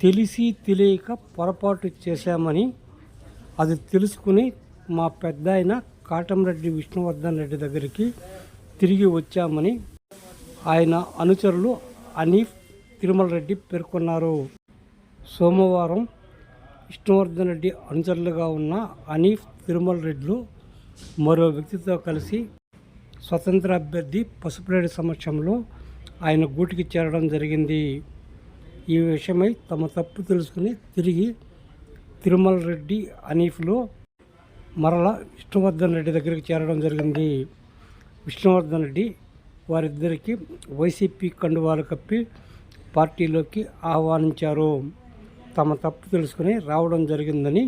తెలిసి తెలియక పొరపాటు చేశామని అది తెలుసుకుని మా పెద్ద ఆయన కాటంరెడ్డి విష్ణువర్ధన్ రెడ్డి దగ్గరికి తిరిగి వచ్చామని ఆయన అనుచరులు అనీఫ్ తిరుమల రెడ్డి పేర్కొన్నారు. సోమవారం విష్ణువర్ధన్ రెడ్డి అనుచరులుగా ఉన్న అనీఫ్ తిరుమల రెడ్డిలు మరో వ్యక్తితో కలిసి స్వతంత్ర అభ్యర్థి పసుపురెడ్డి సమక్షంలో ఆయన గూటికి చేరడం జరిగింది. ఈ విషయమై తమ తప్పు తెలుసుకుని తిరిగి తిరుమల రెడ్డి అనీఫ్లో మరల విష్ణువర్ధన్ రెడ్డి దగ్గరికి చేరడం జరిగింది. విష్ణువర్ధన్ రెడ్డి వారిద్దరికి వైసీపీ కండువాలు కప్పి పార్టీలోకి ఆహ్వానించారు. తమ తప్పు తెలుసుకుని రావడం జరిగిందని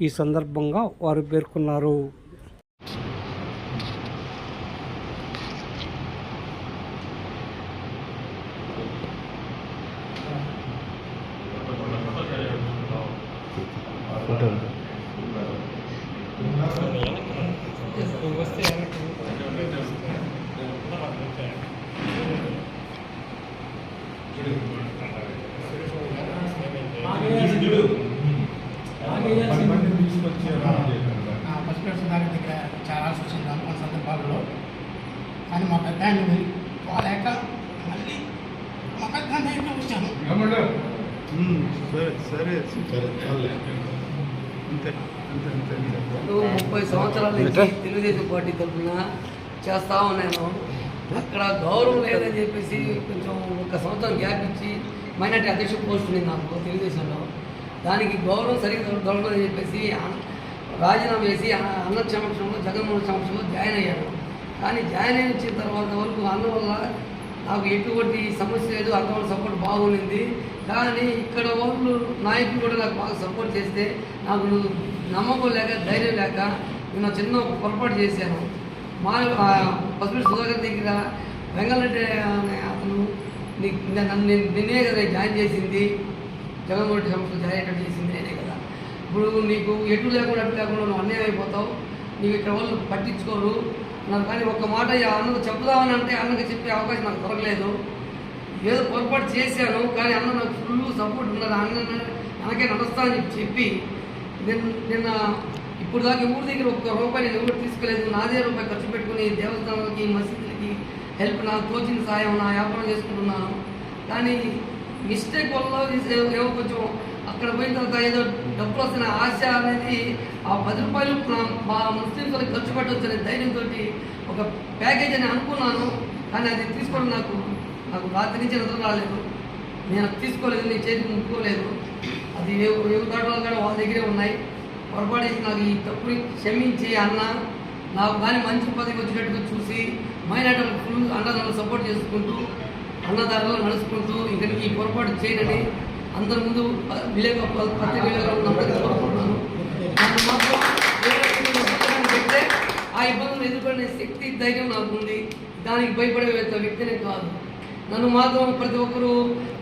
ఈ సందర్భంగా వారు పేర్కొన్నారు. పసిపిల్ల సుధాకర్ దగ్గర చాలా వచ్చింది అనుకున్న సందర్భాల్లో కానీ మా పెద్ద ఆయన పోలేక మళ్ళీ మా పెద్ద దగ్గరికి వచ్చాను సరే సరే సరే చాలే. అంతే ముప్పై సంవత్సరాల నుంచి తెలుగుదేశం పార్టీ తరఫున చేస్తా ఉన్నాను. అక్కడ గౌరవం లేదని చెప్పేసి కొంచెం ఒక సంవత్సరం గ్యాప్ ఇచ్చి మైనార్టీ అధ్యక్ష పోస్ట్ ఉంది నాకు తెలుగుదేశంలో. దానికి గౌరవం సరిగ్గా దొరకదని చెప్పేసి రాజీనామా చేసి అన్న అన్న సమక్షంలో జగన్మోహన్ సమక్షంలో జాయిన్ అయ్యాను. కానీ జాయిన్ అయిన వచ్చిన తర్వాత వరకు అన్న వల్ల నాకు ఎటువంటి సమస్య లేదు అన్న వాళ్ళ సపోర్ట్ బాగుండింది. కానీ ఇక్కడ వాళ్ళు నాయకులు కూడా నాకు బాగా సపోర్ట్ చేస్తే నాకు నమ్మకం లేక ధైర్యం లేక నేను చిన్న పొరపాటు చేశాను. మా పసిపిడి సుధాకర్ దగ్గర వెంగళరెడ్డి అనే అతను నన్ను నేను నిన్నే కదా జాయిన్ చేసింది. జగన్మోహన్ సంస్థ జాయిన్ అయ్యేటట్టు చేసింది నేనే కదా. ఇప్పుడు నీకు ఎటు లేకుండా అటు లేకుండా నువ్వు అన్యాయం అయిపోతావు. నీకు ఇక్కడ వాళ్ళు పట్టించుకోరు. నాకు కానీ ఒక్క మాట అన్నకు చెప్దామని అంటే అన్నకి చెప్పే అవకాశం నాకు దొరకలేదు. ఏదో పొరపాటు చేశాను కానీ అన్న నాకు ఫుల్ సపోర్ట్ ఉన్నది. అన్న అన్నకే నడుస్తా అని చెప్పి నిన్న నిన్న ఇప్పుడు దాకా ఊరి దగ్గర ఒక్క రూపాయి నేను ఎవరు తీసుకోలేదు. నాదే రూపాయి ఖర్చు పెట్టుకుని దేవస్థానాలకి మసీదులకి హెల్ప్ నా తోచిన సాయం నా వ్యాపారం చేసుకుంటున్నాను. కానీ మిస్టేక్ వల్ల ఏమో ఏవో కొంచెం అక్కడ పోయిన తర్వాత ఏదో డబ్బులు వస్తున్న ఆశ అనేది ఆ పది రూపాయలు మా ముస్లింలకు ఖర్చు పెట్టవచ్చు అనే ధైర్యంతో ఒక ప్యాకేజ్ అని అనుకున్నాను. కానీ అది తీసుకోవడం నాకు నాకు రాత్రి నుంచి నిద్ర రాలేదు. నేను అది తీసుకోలేదు నీ చేతికి ముట్టుకోలేదు. అది ఏ ఏ దాటాలు కూడా వాళ్ళ దగ్గరే ఉన్నాయి. పొరపాటు చేసి నాకు ఈ తప్పుని క్షమించి అన్న నాకు కానీ మంచి పదవి వచ్చినట్టుగా చూసి మైనార్టీలకు ఫుల్ అన్నదాన్ని సపోర్ట్ చేసుకుంటూ అన్నదారులు నడుచుకుంటూ ఇక్కడికి ఈ పొరపాటు చేయనని అందరి ముందు విలేక ప్రతి విలేకరులు కోరుకుంటున్నాను. మాత్రం ఆ ఇబ్బందులు ఎదుర్కొనే శక్తి ధైర్యం నాకు ఉంది. దానికి భయపడే వ్యక్తినే కాదు. నన్ను మాత్రం ప్రతి ఒక్కరూ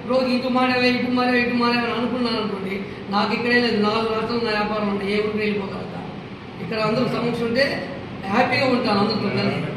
రోజు ఇటు మారేవే ఇటు మారేవే ఇటు మారేవే అని అనుకున్నాను అనుకోండి నాకు ఇక్కడే లేదు నాలుగు రాష్ట్రాలు నా వ్యాపారం ఉంటాయి ఏ ఊరికి వెళ్ళిపోగలుగుతా ఇక్కడ అందరూ సమక్షం ఉంటే హ్యాపీగా ఉంటాను అందరితో కలిసి